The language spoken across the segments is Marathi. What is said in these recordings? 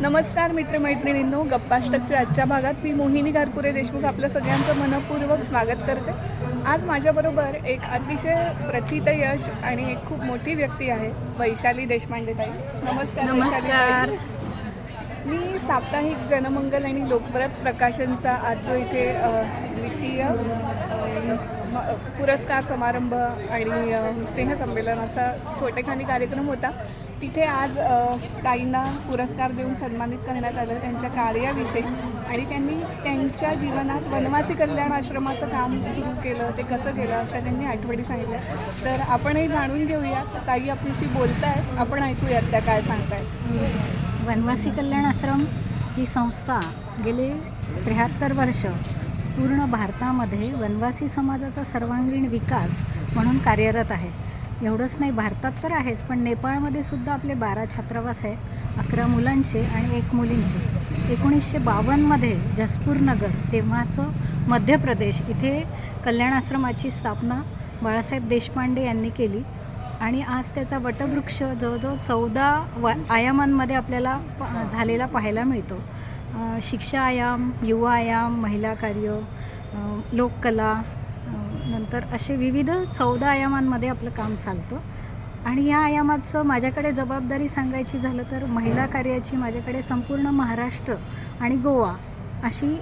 नमस्कार मित्रमैत्रिणींनो. गप्पाष्टकच्या आजच्या भागात मी मोहिनी घारपुरे देशमुख आपलं सगळ्यांचं मनपूर्वक स्वागत करते. आज माझ्याबरोबर एक अतिशय प्रथित यश आणि एक खूप मोठी व्यक्ती आहे वैशाली देशपांडे ताई. नमस्कार ताई. मी साप्ताहिक जनमंगल आणि लोकप्रत प्रकाशनचा आज जो इथे द्वितीय पुरस्कार समारंभ आणि स्नेहसंमेलन असा छोटेखानी कार्यक्रम होता. तिथे आज ताईंना पुरस्कार देऊन सन्मानित करण्यात आलं त्यांच्या कार्याविषयी आणि त्यांनी त्यांच्या जीवनात वनवासी कल्याण आश्रमाचं काम सुरू केलं ते कसं केलं अशा त्यांनी आठवणी सांगितल्या. तर आपणही जाणून घेऊयात ताई आपल्याशी बोलतायत आपण ऐकूयात त्या काय सांगतायत वनवासी कल्याण आश्रम ही संस्था गेले त्र्याहत्तर वर्ष पूर्ण भारतामध्ये वनवासी समाजाचा सर्वांगीण विकास म्हणून कार्यरत आहे. एवढंच नाही भारतात तर आहेच पण नेपाळमध्ये सुद्धा आपले बारा छात्रावास आहेत अकरा मुलांचे आणि एक मुलींचे. एकोणीसशे बावन्नमध्ये जसपूर नगर तेव्हाचं मध्य प्रदेश इथे कल्याण आश्रमाची स्थापना बाळासाहेब देशपांडे यांनी केली. आणि आज त्याचा वटवृक्ष जवळजवळ चौदा व आयामांमध्ये आपल्याला प झालेला पाहायला मिळतो. शिक्षा आयाम युवा आयाम महिला कार्य लोककला नंतर असे विविध चौदा आयामांमध्ये आपलं काम चालतं. आणि या आयामाचं माझ्याकडे जबाबदारी सांगायची झालं तर महिला कार्याची माझ्याकडे संपूर्ण महाराष्ट्र आणि गोवा अशी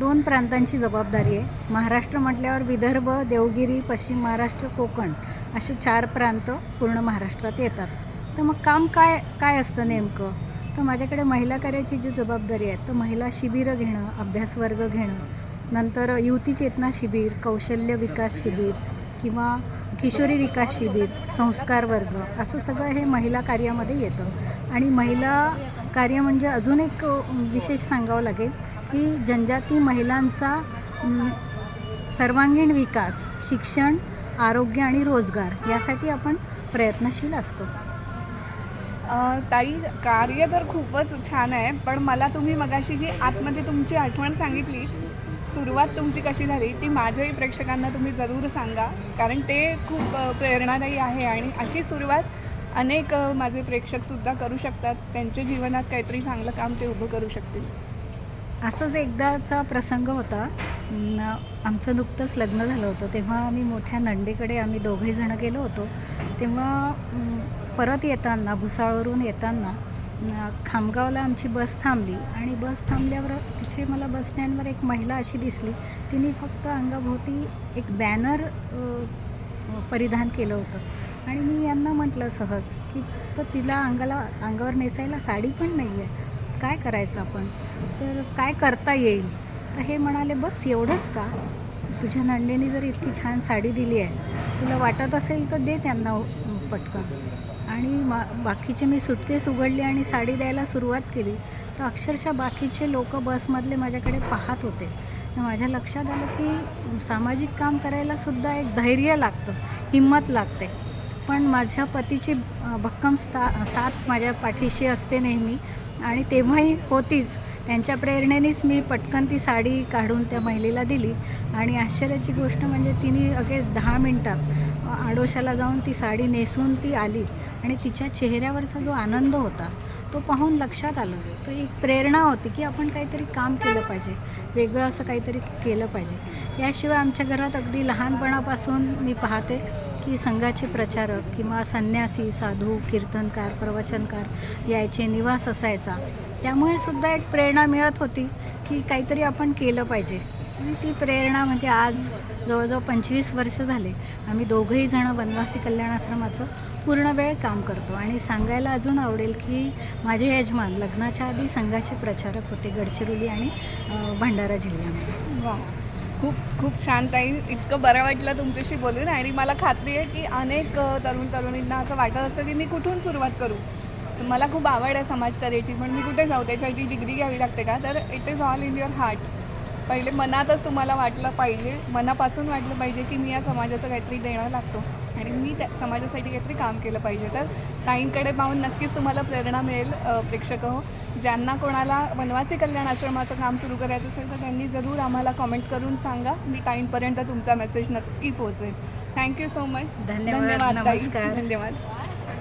दोन प्रांतांची जबाबदारी आहे. महाराष्ट्र म्हटल्यावर विदर्भ देवगिरी पश्चिम महाराष्ट्र कोकण असे चार प्रांत पूर्ण महाराष्ट्रात येतात. तर मग काम काय काय असतं नेमकं? तर माझ्याकडे महिला कार्याची जी जबाबदारी आहे तर महिला शिबिरं घेणं अभ्यास वर्ग घेणं नंतर युवती चेतना शिबिर कौशल्य विकास शिबिर किंवा किशोरी विकास शिबिर संस्कार वर्ग असं सगळं हे महिला कार्यामध्ये येतं. आणि महिला कार्य म्हणजे अजून एक विशेष सांगावं लागेल की जनजाती महिलांचा सर्वांगीण विकास शिक्षण आरोग्य आणि रोजगार यासाठी आपण प्रयत्नशील असतो. ताई कार्य तर खूपच छान आहे पण मला तुम्ही मगाशी जी आतमध्ये तुमची आठवण सांगितली सुरुवात तुमची कशी झाली ती माझ्याही प्रेक्षकांना तुम्ही जरूर सांगा कारण ते खूप प्रेरणादायी आहे आणि अशी सुरुवात अनेक माझे प्रेक्षकसुद्धा करू शकतात त्यांच्या जीवनात काहीतरी चांगलं काम ते उभं करू शकतील. असंच एकदाचा प्रसंग होता. आमचं नुकतंच लग्न झालं होतं. तेव्हा आम्ही मोठ्या नंडेकडे आम्ही दोघे जणं गेलो होतो. तेव्हा परत येताना भुसाळवरून येताना खामगावला आमची बस थांबली. आणि बस थांबल्यावर तिथे मला बस स्टँडवर एक महिला अशी दिसली. तिने फक्त अंगाभोवती एक बॅनर परिधान केलं होतं. आणि मी यांना म्हटलं सहज की तर तिला अंगाला अंगावर नेसायला साडी पण नाही आहे काय करायचं आपण? तर काय करता येईल? तर हे म्हणाले बस एवढंच का? तुझ्या नंदेने जर इतकी छान साडी दिली आहे तुला वाटत असेल तर दे त्यांना पटकन. आणि मा बाकीचे मी सुटकेस उघडली आणि साडी द्यायला सुरुवात केली. तर अक्षरशः बाकीचे लोक बसमधले माझ्याकडे पाहत होते. माझ्या लक्षात आलं की सामाजिक काम करायला सुद्धा एक धैर्य लागतं हिंमत लागते. पण माझ्या पतीची भक्कम स्था साथ माझ्या पाठीशी असते नेहमी आणि तेव्हाही होतीच. त्यांच्या प्रेरणेनेच मी पटकन ती साडी काढून त्या महिलेला दिली. आणि आश्चर्याची गोष्ट म्हणजे तिने अगे दहा मिनटात आडोशाला जाऊन ती साडी नेसून ती आली आणि तिच्या चेहऱ्यावरचा जो आनंद होता तो पाहून लक्षात आलं. तो एक प्रेरणा होती की आपण काहीतरी काम केलं पाहिजे. वेगळं असं काहीतरी केलं पाहिजे. याशिवाय आमच्या घरात अगदी लहानपणापासून मी पाहते की संघाचे प्रचारक किंवा संन्यासी साधू कीर्तनकार प्रवचनकार यायचे निवास असायचा. त्यामुळे सुद्धा एक प्रेरणा मिळत होती की काहीतरी आपण केलं पाहिजे. आणि ती प्रेरणा म्हणजे आज जवळजवळ पंचवीस वर्ष झाले. आम्ही दोघंही जणं वनवासी कल्याण आश्रमाचं पूर्ण वेळ काम करतो. आणि सांगायला अजून आवडेल की माझे यजमान लग्नाच्या आधी संघाचे प्रचारक होते गडचिरोली आणि भंडारा जिल्ह्यामध्ये. वा. खूप खूप छान ताई. इतकं बरं वाटलं तुमच्याशी बोलून आणि मला खात्री आहे की अनेक तरुण तरुणींना असं वाटत असतं की मी कुठून सुरुवात करू. मला खूप आवड आहे समाजकार्याची पण मी कुठे जाऊ? त्याच्यासाठी डिग्री घ्यावी लागते का? तर it is all in your heart. पहिले मनातच तुम्हाला वाटलं पाहिजे मनापासून वाटलं पाहिजे की मी या समाजाचं काहीतरी देणं लागतो. आणि मी त्या समाजासाठी काहीतरी काम केलं पाहिजे. तर ताईंकडे पाहून नक्कीच तुम्हाला प्रेरणा मिळेल प्रेक्षक हो. ज्यांना कोणाला वनवासी कल्याण आश्रमाचं काम सुरू करायचं असेल तर त्यांनी जरूर आम्हाला कॉमेंट करून सांगा. मी ताईंपर्यंत तुमचा मेसेज नक्की पोहोचेल. थँक्यू सो मच धन्यवाद, नमस्कार. धन्यवाद.